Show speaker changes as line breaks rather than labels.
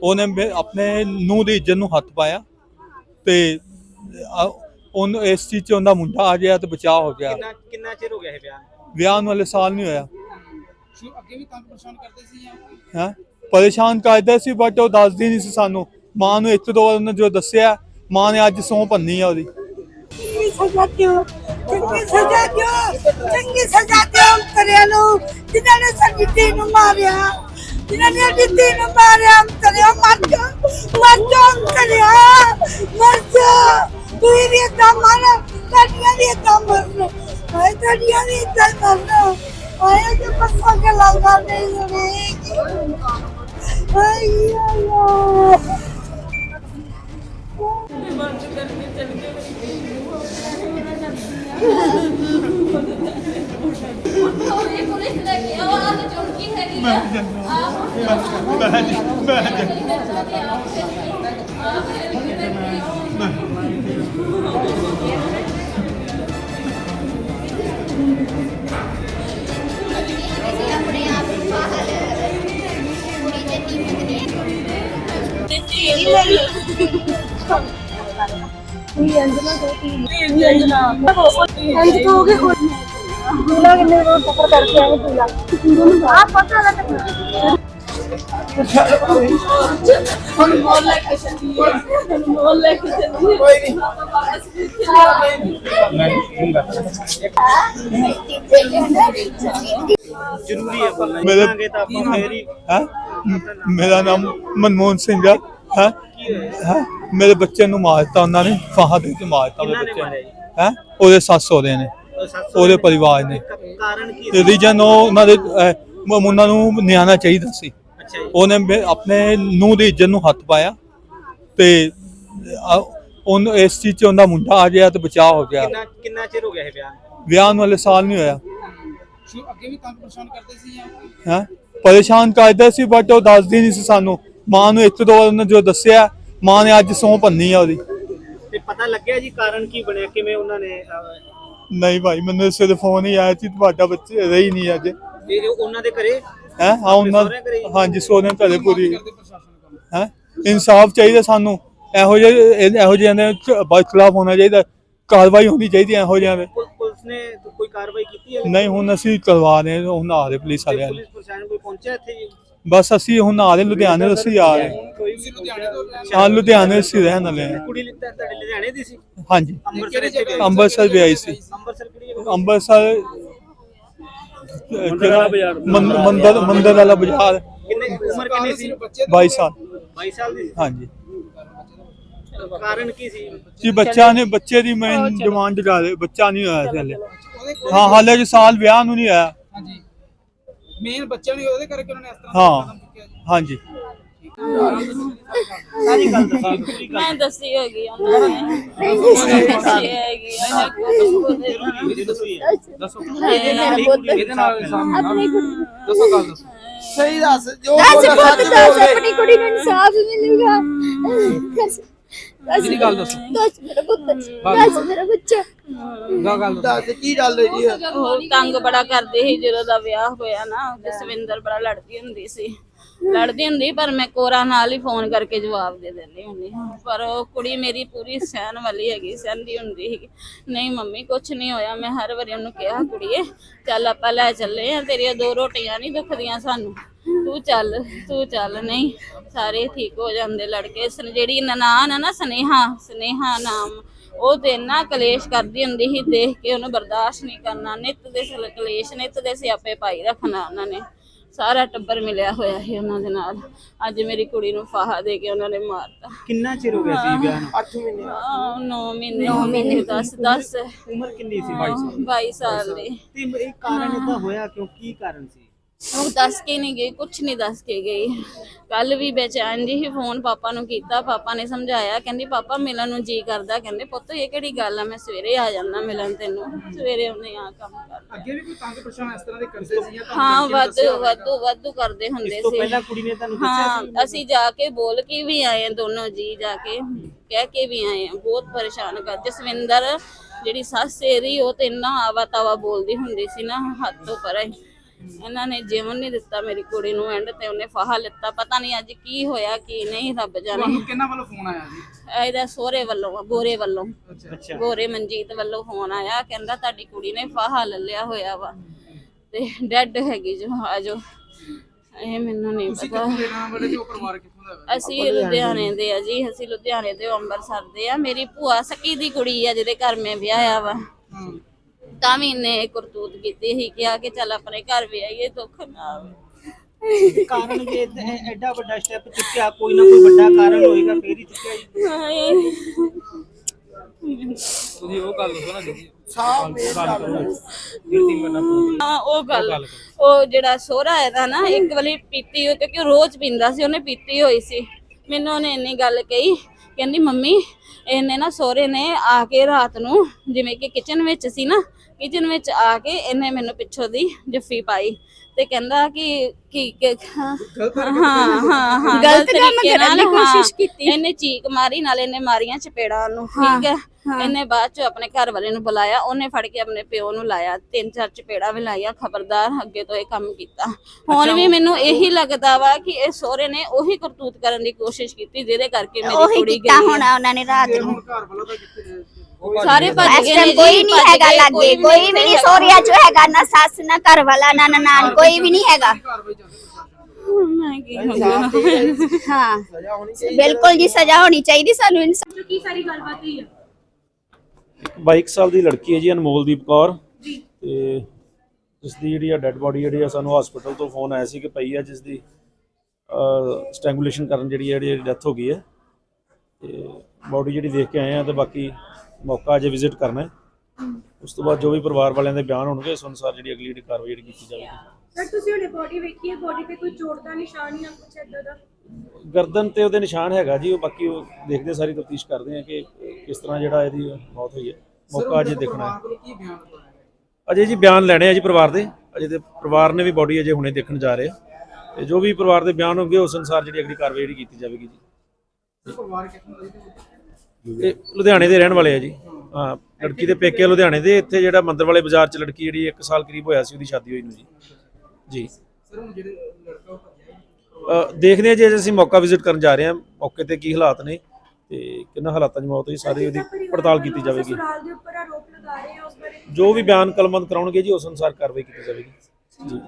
ਉਹਨੇ ਆਪਣੇ ਨੂੰਹ ਦੀ ਇੱਜ਼ਤ ਨੂੰ ਹੱਥ ਪਾਇਆ ਤੇ ਉਹਨੂੰ ਇਸ ਚੀਜ਼ 'ਚ ਉਹਦਾ ਮੁੰਡਾ ਆ ਗਿਆ ਤੇ ਬਚਾਅ ਹੋ ਗਿਆ।
ਕਿੰਨਾ ਕਿੰਨਾ ਚਿਰ ਹੋ ਗਿਆ ਇਹ ਵਿਆਹ ਨੂੰ?
ਵਿਆਹ ਨੂੰ ਹਲੇ ਸਾਲ ਨਹੀਂ ਹੋਇਆ।
ਸ਼ੁ ਅੱਗੇ ਵੀ ਤੰਗ ਪਰੇਸ਼ਾਨ ਕਰਦੇ ਸੀ ਜਾਂ
ਹੈ? ਪਰੇਸ਼ਾਨ ਕਰਦਾ ਸੀ ਬਟ ਉਹ ਦੱਸਦੀ ਨਹੀਂ ਸੀ ਸਾਨੂੰ। ਮਾਂ ਨੂੰ ਇੱਕ ਦੋ ਵਾਰ ਉਹਨੇ ਜੋ ਦੱਸਿਆ ਮਾਂ ਨੇ ਅੱਜ ਸਹੁੰ ਭੰਨੀ ਆ ਉਹਦੀ।
ਚੰਗੀ ਸਜ਼ਾ ਦਿਓ ਚੰਗੀ ਸਜ਼ਾ ਦਿਓ ਚੰਗੀ ਸਜ਼ਾ ਦਿਓ ਅੰਤਰਿਆਂ ਨੂੰ ਜਿਨ੍ਹਾਂ ਨੇ ਸਾਡੀ ਧੀ ਨੂੰ ਮਾਰਿਆ। ਜਿਨ੍ਹਾਂ ਨੇ ਧੀ ਨੂੰ ਮਾਰਿਆ ਅੰਤਰਿਆਂ ਮਰ ਜਾ। ਮਰ ਜਾ ਅੰਤਰਿਆ ਮਰ ਜਾ। ਤੂੰ ਵੀ ਏਦਾਂ ਮਰ ਤੁਹਾਡੀਆਂ ਵੀ ਏਦਾਂ ਮਰਨ। ਹਾਏ ਤੁਹਾਡੀਆਂ ਵੀ ਏਦਾਂ ਮਰਨ। ਹਾਏ ਜੇ ਪਰਸੋਂ ਕੇ ਲੱਗਦਾ ਨਹੀਂ ਸੁਣੇਗੀ ਹਾਏ ਅੱਲਾ
ਇਹ ਪੁਲਿਸ ਲੈ ਕੇ ਆਹ ਤੇ ਚੌਂਕੀ ਹੈਗੀ ਆ। Bence,
bence. अंजना अंजना अंजना हो गए ਕੋਈ ਪੂਲਾ ਕਿੰਨੇ ਵਾਰ ਸਫਰ ਕਰਕੇ ਆਏ ਪੂਲਾ ਆ ਪਤਾ ਲੱਗ
ਜ਼ਰੂਰੀ ਹੈ ਬੋਲਣਾ
ਮੇਰੇ-
ਜਾਣਾਂਗੇ ਤਾਂ ਆਪਾਂ ਫੇਰ ਹੀ।
ਹੈ ਮੇਰਾ ਨਾਮ ਮਨਮੋਹਨ ਸਿੰਘ ਹੈ ਹੈ ਹੈ ਮੇਰੇ ਬੱਚੇ ਨੂੰ ਮਾਰਤਾ ਉਹਨਾਂ ਨੇ ਫਾਹਾ ਦੇ ਕੇ ਮਾਰਤਾ
ਕਿਹਨਾਂ
ਉਹਦੇ
ਨੇ
ਬੱਚੇ
ਮਾਰਿਆ
ਨੂੰ
ਜੀ
ਹੈ ਉਹਦੇ ਸੱਸ ਸਹੁਰੇ ਨੇ ਉਹਦੇ
ਨੇ?
ਪਰਿਵਾਰ ਨੇ।
ਕਾਰਨ ਕੀ ਸੀ?
ਰੀਜਨ ਉਹ ਉਹਨਾਂ ਦੇ ਅਹ, ਮ- ਉਹਨਾਂ ਨੂੰ ਨਿਆਣਾ ਚਾਹੀਦਾ ਸੀ।
ਅੱਛਾ ਜੀ।
ਉਹਨੇ ਮੇ- ਆਪਣੇ ਨੂੰਹ ਦੀ ਇੱਜ਼ਤ ਨੂੰ ਹੱਥ ਪਾਇਆ ਤੇ ਉਹਨੂੰ ਇਸ ਚੀਜ਼ 'ਚ ਉਹਦਾ ਮੁੰਡਾ ਆ ਗਿਆ ਤੇ ਬਚਾਅ ਹੋ ਗਿਆ।
ਕਿੰਨਾ ਕਿੰਨਾ ਚਿਰ ਹੋ ਗਿਆ ਇਹ ਵਿਆਹ ਨੂੰ?
ਵਿਆਹ ਨੂੰ ਹਲੇ ਸਾਲ ਨਹੀਂ ਹੋਇਆ।
ਸ਼ੁ ਅੱਗੇ ਵੀ ਤੰਗ ਪਰੇਸ਼ਾਨ ਕਰਦੇ ਸੀ ਜਾਂ?
ਹੈ? ਪਰੇਸ਼ਾਨ ਕਰਦਾ ਸੀ ਬਟ ਉਹ ਦੱਸਦੀ ਨਹੀਂ ਸੀ ਸਾਨੂੰ। ਮਾਂ ਨੂੰ ਇੱਕ ਦੋ ਵਾਰ ਉਹਨੇ ਜੋ ਦੱਸਿਆ ਮਾਂ ਨੇ ਅੱਜ ਸਹੁੰ ਭੰਨੀ ਆ ਉਹਦੀ।
ਤੇ ਪਤਾ ਲੱਗਿਆ ਜੀ ਕਾਰਨ ਕੀ ਬਣਿਆ? ਕਿਵੇਂ ਉਹਨਾਂ ਨੇ ਅਹ,
ਨਹੀਂ ਭਾਈ ਮੈਨੂੰ ਸਿਰ ਫੋਨ ਹੀ ਆਇਆ ਸੀ ਤੁਹਾਡਾ ਬੱਚੇ ਰਹੀ ਨਹੀਂ ਅੱਜ।
ਇਹ ਇਹ ਉਹਨਾਂ ਦੇ ਘਰੇ?
ਹੈ? ਹਾਂ ਉਹਨਾਂ
ਸਹੁਰਿਆਂ ਘਰੇ ਹੀ?
ਹਾਂਜੀ ਸੋਨੇ ਘਰੇ ਪੂਰੀ। ਹੈ? ਇਨਸਾਫ ਚਾਹੀਦਾ ਸਾਨੂੰ। ਇਹੋ ਜਿਹੇ ਇਹ- ਇਹੋ ਜਿਹਿਆਂ ਦੇ ਖਿਲਾਫ ਹੋਣਾ ਚਾਹੀਦਾ। ਕਾਰਵਾਈ ਹੋਣੀ ਚਾਹੀਦੀ ਹੈ ਇਹੋ ਜਿਹਿਆਂ ਦੇ।
ਪੁਲ- ਪੁਲਿਸ ਨੇ ਕੋਈ ਕਾਰਵਾਈ ਕੀਤੀ ਹੈ?
ਨਹੀਂ ਹੁਣ ਅਸੀਂ ਕਰਵਾ ਰਹੇ ਹਾਂ ਹੁਣ ਆ ਰਹੇ ਪੁਲਿਸ
ਤੇ
ਵਾਲਿਆਂ ਨੇ।
ਪੁਲਿਸ ਪ੍ਰਸ਼ਾਸਨ ਕੋਈ ਪਹੁੰਚਿਆ ਇੱਥੇ ਜੀ?
ਬਸ ਅਸੀਂ ਹੁਣ ਆ ਰਹੇ ਲੁਧਿਆਣੇ ਤੋਂ ਅਸੀਂ ਆ ਰਹੇ।
ਕੋਈ
ਲੁਧਿਆਣੇ ਤੋਂ
ਹਾਂ ਲੁਧਿਆਣੇ ਅਸੀਂ ਰਹਿਣ ਵਾਲੇ ਹਾਂ।
ਕੁੜੀ ਲਿੱਤਾ ਤੁਹਾਡੇ ਲੁਧਿਆਣੇ ਦੀ ਸੀ?
ਹਾਂਜੀ।
ਅੰਮ੍ਰਿਤਸਰ
ਵੀ ਆਈ ਸੀ।
ਅੰਮ੍ਰਿਤਸਰ
ਮੰਦ- ਮੰਦਰ ਮੰਦਰ ਵਾਲਾ ਬਾਜ਼ਾਰ।
ਕਿੰਨੇ ਉਮਰ ਕਿੰਨੀ ਸੀ?
ਬੱਚੇ
22 ਸਾਲ।
22 ਸਾਲ ਦੀ
ਹਾਂਜੀ।
ਕਾਰਨ ਕੀ ਸੀ?
ਜੀ ਬੱਚਾ ਨੇ ਬੱਚੇ ਦੀ ਮੈਂ ਡਿਮਾਂਡ ਕਰ ਰਹੇ ਬੱਚਾ ਨਹੀਂ ਹੋਇਆ ਸੀ ਹਲੇ। ਹਾਂ ਹਾਲੇ ਜੀ ਸਾਲ ਵਿਆਹ ਨੂੰ ਨਹੀਂ ਆਇਆ
ਹਾਂਜੀ। ਮੇਨ ਬੱਚਾ ਨਹੀਂ ਉਹਦੇ ਕਰਕੇ ਉਹਨਾਂ ਨੇ ਇਸ ਤਰ੍ਹਾਂ
ਹਾਂ। ਹਾਂਜੀ।
ਸਾਰੀ ਗੱਲ ਦੱਸੋ ਪੂਰੀ ਗੱਲ
ਮੈਂ ਦੱਸੀ ਹੈਗੀ ਆ ਉਹਨਾਂ ਨੇ। ਦੱਸੀ ਹੈਗੀ ਆ
ਇਹ ਦੱਸੋ ਜੀ
ਦੱਸੋ
ਇਹਦੇ ਨਾਲ
ਇਹਦੇ ਨਾਲ ਸਾਹਮਣੇ ਦੱਸੋ ਗੱਲ ਦੱਸੋ
ਸਹੀ ਦੱਸ ਜੋ ਬੋਲਿਆ ਸੱਚ ਬੋਲ।
ਆਪਣੀ ਕੁੜੀ ਨੂੰ ਇਨਸਾਫ ਮਿਲੂਗਾ
ਕਿਹਦੀ ਗੱਲ ਦੱਸੋ
ਦੱਸ ਮੇਰਾ ਪੁੱਤ ਦੱਸ ਮੇਰਾ ਬੱਚਾ
ਗੱਲ ਗੱਲ ਦੱਸੋ
ਦੱਸ ਕੀ ਗੱਲ ਹੋਈ ਜੀ?
ਉਹ ਤੰਗ ਬੜਾ ਕਰਦੀ ਸੀ ਜਦੋਂ ਦਾ ਵਿਆਹ ਹੋਇਆ ਨਾ ਜਸਵਿੰਦਰ ਬੜਾ ਲੜਦੀ ਹੁੰਦੀ ਸੀ। ਲੜਦੀ ਹੁੰਦੀ, ਪਰ ਮੈਂ ਕੋਰਾ ਨਾਲ ਹੀ ਫੋਨ ਕਰਕੇ ਜਵਾਬ ਦੇ ਦਿੰਦੀ ਹੁੰਦੀ ਪਰ ਉਹ ਕੁੜੀ ਮੇਰੀ ਪੂਰੀ ਸਹਿਣ ਵਾਲੀ ਹੈਗੀ, ਸਹਿੰਦੀ ਹੁੰਦੀ ਸੀ ਨਹੀਂ ਮੰਮੀ, ਕੁਛ ਨਹੀਂ ਹੋਇਆ, ਮੈਂ ਹਰ ਵਾਰੀ ਉਹਨੂੰ ਕਿਹਾ, ਕੁੜੀਏ, ਚੱਲ ਆਪਾਂ ਲੈ ਚੱਲੇ ਆ, ਤੇਰੀਆਂ ਦੋ ਰੋਟੀਆਂ ਨਹੀਂ ਦੁਖਦੀਆਂ ਸਾਨੂੰ। ਤੂੰ ਚੱਲ ਤੂੰ ਚੱਲ, ਨਹੀਂ, ਸਾਰੇ ਠੀਕ ਹੋ ਜਾਂਦੇ ਲੜਕੇ। ਜਿਹੜੀ ਨਨਾਣ ਆ ਨਾ, ਸਨੇਹਾ ਸਨੇਹਾ ਨਾਮ, ਉਹ ਤੇ ਇੰਨਾ ਕਲੇਸ਼ ਕਰਦੀ ਹੁੰਦੀ ਸੀ, ਦੇਖ ਕੇ ਉਹਨੂੰ ਬਰਦਾਸ਼ਤ ਨਹੀਂ ਕਰਨਾ। ਨਿੱਤ ਦੇ ਕਲੇਸ਼ ਨਿੱਤ ਦੇ ਸਿਆਪੇ ਪਾਈ ਰੱਖਣਾ ਉਹਨਾਂ ਨੇ। ਸਾਰਾ ਟੱਬਰ ਮਿਲਿਆ ਹੋਇਆ ਸੀ ਉਹਨਾਂ ਦੇ ਨਾਲ। ਅੱਜ ਮੇਰੀ ਕੁੜੀ ਨੂੰ ਫਾਹਾ ਦੇ ਕੇ ਉਹਨਾਂ ਨੇ ਮਾਰਤਾ।
ਕਿੰਨਾ ਚਿਰ ਹੋ ਗਿਆ ਸੀ ਵਿਆਹ ਨੂੰ?
8 ਮਹੀਨੇ
9 ਮਹੀਨੇ। 9 ਮਹੀਨੇ। 10 10
ਉਮਰ ਕਿੰਨੀ ਸੀ? 22
22 ਸਾਲ ਦੀ।
ਤੇ ਇਹ ਕਾਰਨ ਇਦਾਂ ਹੋਇਆ ਕਿਉਂ? ਕੀ ਕਾਰਨ ਸੀ?
ਉਹ ਦੱਸ ਕੇ ਨਹੀਂ ਗਈ ਕੁਛ ਨਹੀਂ ਦੱਸ ਕੇ ਗਈ ਕੱਲ ਵੀ ਬੇਚੈਨ ਜੀ ਹੀ ਫੋਨ ਪਾਪਾ ਨੂੰ ਕੀਤਾ ਪਾਪਾ ਨੇ ਸਮਝਾਇਆ ਕਹਿੰਦੀ ਪਾਪਾ ਮਿਲਣ ਨੂੰ ਜੀ ਕਰਦਾ ਕਹਿੰਦੇ ਪੁੱਤ ਇਹ ਕਿਹੜੀ ਗੱਲ ਆ? ਮੈਂ ਸਵੇਰੇ ਆ ਜਾਂਦਾ ਮਿਲਣ ਤੈਨੂੰ। ਸਵੇਰੇ ਉਹਨੇ ਆ ਕੰਮ ਕਰ
ਅੱਗੇ ਵੀ ਕੋਈ ਤੰਗ ਪਰੇਸ਼ਾਨ ਇਸ ਤਰ੍ਹਾਂ ਦੇ ਕਰਦੇ ਸੀ ਜਾਂ
ਹਾਂ ਵਾਧੂ? ਵਾਧੂ ਵਾਧੂ ਕਰਦੇ ਹੁੰਦੇ
ਇਸ ਤੋਂ
ਸੀ।
ਪਹਿਲਾਂ ਕੁੜੀ ਨੇ ਤੁਹਾਨੂੰ ਦੱਸਿਆ
ਹਾਂ
ਸੀ
ਅਸੀਂ ਜਾ ਕੇ ਬੋਲ ਕੇ ਵੀ ਆਏ ਆ ਦੋਨੋਂ ਜੀ ਜਾ ਕੇ ਕਹਿ ਕੇ ਵੀ ਆਏ ਆ ਬਹੁਤ ਪਰੇਸ਼ਾਨ ਕਰ ਜਸਵਿੰਦਰ ਜਿਹੜੀ ਸੱਸ ਇਹਦੀ ਉਹ ਤੇ ਇੰਨਾ ਆਵਾ ਤਾਵਾ ਬੋਲਦੀ ਹੁੰਦੀ ਸੀ ਨਾ ਤੋਂ ਪਰੇ ਇਹਨਾਂ ਨੇ ਜੀਵਨ ਨਹੀਂ ਦਿੱਤਾ ਮੇਰੀ ਕੁੜੀ ਨੂੰ ਐਂਡ ਤੇ ਉਹਨੇ ਫਾਹਾ ਲਿੱਤਾ। ਪਤਾ ਨਹੀਂ ਅੱਜ ਕੀ ਹੋਇਆ ਕੀ ਨਹੀਂ ਰੱਬ ਜਾਣੇ।
ਤੁਹਾਨੂੰ ਕਿਹਨਾਂ ਵੱਲੋਂ ਫੋਨ ਆਇਆ ਜੀ?
ਇਹਦਾ ਸੋਹਰੇ ਵੱਲੋਂ ਗੋਰੇ ਵੱਲੋਂ।
ਅੱਛਾ।
ਗੋਰੇ ਮਨਜੀਤ ਵੱਲੋਂ ਫੋਨ ਆਇਆ ਕਹਿੰਦਾ ਤੁਹਾਡੀ ਕੁੜੀ ਨੇ ਫਾਹਾ ਲੈ ਲਿਆ ਹੋਇਆ ਵਾ। ਤੇ ਡੈਡ ਹੈਗੀ ਜੋ ਆਜੋ ਇਹ ਮੈਨੂੰ ਨਹੀਂ
ਤੁਸੀਂ
ਪਤਾ।
ਕਿੱਥੋਂ ਦੇ ਰਹਿਣ ਵਾਲੇ ਤੇ ਉਹ ਪਰਿਵਾਰ ਕਿੱਥੋਂ ਦਾ ਹੈਗਾ
ਅਸੀਂ ਲੁਧਿਆਣੇ ਦੇ ਆ ਜੀ ਅਸੀਂ ਲੁਧਿਆਣੇ ਦੇ ਅੰਮ੍ਰਿਤਸਰ ਦੇ ਆ। ਮੇਰੀ ਭੂਆ ਸਕੀ ਦੀ ਕੁੜੀ ਆ ਜਿਹਦੇ ਘਰ ਮੈਂ ਵਿਆਹਿਆ ਵਾ।
ਹੂੰ।
ਤਾਂ ਵੀ ਇਹਨੇ ਕਰਤੂਤ ਕੀਤੀ ਸੀ ਕਿਹਾ ਕਿ ਚੱਲ ਆਪਣੇ ਘਰ ਵਿਆਹੀਏ ਦੁੱਖ ਨਾ ਆਵੇ।
ਕਾਰਨ ਜੇ ਇਹ- ਇਹ ਐਡਾ ਵੱਡਾ ਸਟੈਪ ਚੁੱਕਿਆ ਕੋਈ ਨਾ ਕੋਈ ਵੱਡਾ ਕਾਰਨ ਹੋਏਗਾ ਫੇਰ ਹੀ ਚੁੱਕਿਆ ਜੀ।
ਹਾਏ।
ਤੁਸੀਂ ਉਹ ਗੱਲ ਦੱਸੋ ਨਾ ਜੀ
ਹਾਂ ਉਹ ਗੱਲ। ਉਹ ਜਿਹੜਾ ਸੋਹਰਾ ਇਹਦਾ ਨਾ ਇੱਕ ਵਾਰੀ ਪੀਤੀ ਹੋਈ ਕਿਉਂਕਿ ਉਹ ਰੋਜ਼ ਪੀਂਦਾ ਸੀ ਉਹਨੇ ਪੀਤੀ ਹੋਈ ਸੀ। ਮੈਨੂੰ ਉਹਨੇ ਇੰਨੀ ਗੱਲ ਕਹੀ ਕਹਿੰਦੀ ਮੰਮੀ ਇਹਨੇ ਨਾ ਸੋਹਰੇ ਨੇ ਆ ਕੇ ਰਾਤ ਨੂੰ ਜਿਵੇਂ ਕਿ ਕਿਚਨ ਵਿੱਚ ਸੀ ਨਾ ਕਿਚਨ ਵਿੱਚ ਆ ਕੇ ਇਹਨੇ ਮੈਨੂੰ ਪਿੱਛੋਂ ਦੀ ਜੱਫੀ ਪਾਈ ਤੇ ਕਹਿੰਦਾ ਕਿ ਕੀ ਹਾਂ ਹਾਂ ਹਾਂ ਹਾਂ।
ਗਲਤ ਕੰਮ ਕਰਨ ਦੀ ਕੋਸ਼ਿਸ਼। ਕੀਤੀ।
ਇਹਨੇ ਚੀਕ ਮਾਰੀ ਨਾਲ ਇਹਨੇ ਮਾਰੀਆਂ ਚਪੇੜਾਂ ਨੂੰ ਠੀਕ ਹੈ? ਇਹਨੇ ਬਾਅਦ ਚ ਆਪਣੇ ਘਰ ਵਾਲੇ ਨੂੰ ਬੁਲਾਇਆ ਉਹਨੇ ਫੜ ਕੇ ਆਪਣੇ ਪਿਓ ਨੂੰ ਲਾਇਆ ਤਿੰਨ ਚਾਰ ਚਪੇੜਾਂ ਵੀ ਲਾਈਆਂ ਖਬਰਦਾਰ ਅੱਗੇ ਤੋਂ ਇਹ ਕੰਮ ਕੀਤਾ। ਹੁਣ ਵੀ ਮੈਨੂੰ ਇਹੀ ਲੱਗਦਾ ਵਾ ਕਿ ਇਹ ਸਹੁਰੇ ਨੇ ਉਹੀ ਕਰਤੂਤ ਕਰਨ ਦੀ ਕੋਸ਼ਿਸ਼ ਕੀਤੀ ਜਿਹਦੇ ਕਰਕੇ ਮੇਰੀ
ਉਹੀ
ਕੁੜੀ
ਕੀਤਾ
ਗਈ
ਹੋਣਾ ਉਹਨਾਂ ਨੇ ਰਾਤ ਨੂੰ।
ਘਰ ਵਾਲਾ ਤਾਂ ਕਿੱਥੇ
ਸਾਰੇ ਭੱਜ ਗਏ ਨੇ
ਕੋਈ
ਜੀ,
ਨਹੀਂ ਹੈਗਾ ਲੱਗੇ ਕੋਈ ਵੀ ਨਹੀਂ ਸੋਰੀਆ ਚ ਹੈਗਾ ਨਾ ਸੱਸ ਨਾ ਘਰ ਵਾਲਾ ਨਾ ਨਨਾਣ ਕੋਈ ਵੀ ਨਹੀਂ ਹੈਗਾ।
ਹੈ
ਕੀ ਕਰਾਂ
ਹਾਂ।
ਸਜ਼ਾ ਹੋਣੀ ਚਾਹੀਦੀ।
ਬਿਲਕੁਲ ਜੀ ਸਜ਼ਾ ਹੋਣੀ ਚਾਹੀਦੀ ਸਾਨੂੰ ਇਨਸਾਫ
22 ਸਾਲ ਦੀ ਲੜਕੀ ਹੈ ਜੀ ਅਨਮੋਲਦੀਪ ਕੌਰ। ਤੇ ਜਿਸ ਦੀ ਜਿਹੜੀ ਆ ਡੈੱਡ ਬੋਡੀ ਜਿਹੜੀ ਆ ਸਾਨੂੰ ਹਸਪੀਟਲ ਤੋਂ ਫੋਨ ਆਇਆ ਸੀ ਕਿ ਪਈ ਆ ਜਿਸ ਦੀ ਸਟ੍ਰੈਂਗੂਲੇਸ਼ਨ ਕਰਨ ਜਿਹੜੀ ਆ ਜਿਹੜੀ ਡੈਥ ਹੋ ਗਈ ਹੈ। ਤੇ ਬੋਡੀ ਜਿਹੜੀ ਦੇਖ ਕੇ ਆਏ ਆ ਤੇ ਬਾਕੀ ਮੌਕਾ ਅਜੇ ਵਿਜ਼ਿਟ ਕਰਨਾ ਹੈ। ਉਸ ਤੋਂ ਬਾਅਦ ਜੋ ਵੀ ਪਰਿਵਾਰ ਵਾਲਿਆਂ ਦੇ ਬਿਆਨ ਹੋਣਗੇ ਉਸ ਅਨੁਸਾਰ ਜਿਹੜੀ ਅਗਲੀ ਜਿਹੜੀ ਕਾਰਵਾਈ ਜਿਹੜੀ ਕੀਤੀ ਜਾਵੇਗੀ।
ਸਰ ਤੁਸੀਂ ਉਹਨੇ ਬੋਡੀ ਵੇਖੀ ਹੈ? ਬੋਡੀ ਤੇ ਕੋਈ ਚੋਟ ਦਾ ਨਿਸ਼ਾਨ ਜਾਂ ਕੁਛ ਏਦਾਂ ਦਾ?
ਗਰਦਨ ਤੇ ਉਹਦੇ ਨਿਸ਼ਾਨ ਹੈਗਾ ਜੀ ਉਹ ਬਾਕੀ ਉਹ ਦੇਖਦੇ ਸਾਰੀ ਤਫਤੀਸ਼ ਕਰਦੇ ਆ ਕਿ ਕਿਸ ਤਰ੍ਹਾਂ ਜਿਹੜਾ ਇਹਦੀ ਮੌਤ ਹੋਈ ਹੈ। ਮੌਕਾ ਅਜੇ ਦੇਖਣਾ ਹੈ। ਅਜੇ ਜੀ ਬਿਆਨ ਲੈਣੇ ਆ ਜੀ ਪਰਿਵਾਰ ਦੇ। ਅਜੇ ਤੇ ਪਰਿਵਾਰ ਨੇ ਵੀ ਬੋਡੀ ਅਜੇ ਹੁਣੇ ਦੇਖਣ ਜਾ ਰਹੇ ਆ। ਤੇ ਜੋ ਵੀ ਪਰਿਵਾਰ ਦੇ ਬਿਆਨ ਹੋਣਗੇ ਉਸ ਅਨੁਸਾਰ ਜਿਹੜੀ ਅਗਲੀ ਕਾਰਵਾਈ ਜਿਹੜੀ ਕੀਤੀ ਜਾਵੇਗੀ ਜੀ।
ਪਰਿਵਾਰ ਕਿੱਥੋਂ ਦਾ
ਲੁਧਿਆਣੇ ਦੇ ਰਹਿਣ ਵਾਲੇ ਆ ਜੀ। ਹਾਂ, ਲੜਕੀ ਦੇ ਪੇਕੇ ਲੁਧਿਆਣੇ ਦੇ, ਇੱਥੇ ਜਿਹੜਾ ਮੰਦਰ ਵਾਲੇ ਬਾਜ਼ਾਰ 'ਚ ਲੜਕੀ ਜਿਹੜੀ 1 ਸਾਲ ਕਰੀਬ ਹੋਇਆ ਸੀ, ਉਹਦੀ ਸ਼ਾਦੀ ਹੋਈ ਨੂੰ ਜੀ। ਜੀ।
ਸਰ ਹੁਣ ਜਿਹੜੇ ਲੜਕਾ ਉਹ ਭੱਜਿਆ
ਦੇਖਦੇ ਆ ਜੀ ਅਸੀਂ ਮੌਕਾ ਵਿਜ਼ਿਟ ਕਰਨ ਜਾ ਰਹੇ ਹਾਂ। ਮੌਕੇ ਤੇ ਕੀ ਹਾਲਾਤ ਨੇ ਤੇ ਕਿੰਨਾ ਹਾਲਾਤਾਂ 'ਚ ਮੌਤ ਹੋਈ, ਸਾਰੀ ਉਹਦੀ ਪੜਤਾਲ ਕੀਤੀ ਜਾਵੇਗੀ। ਜੋ ਵੀ ਬਿਆਨ ਕਲਮਬੰਦ ਕਰਾਉਣਗੇ ਜੀ, ਉਸ ਅਨੁਸਾਰ ਕਾਰਵਾਈ ਕੀਤੀ ਜਾਵੇਗੀ। ਜੀ।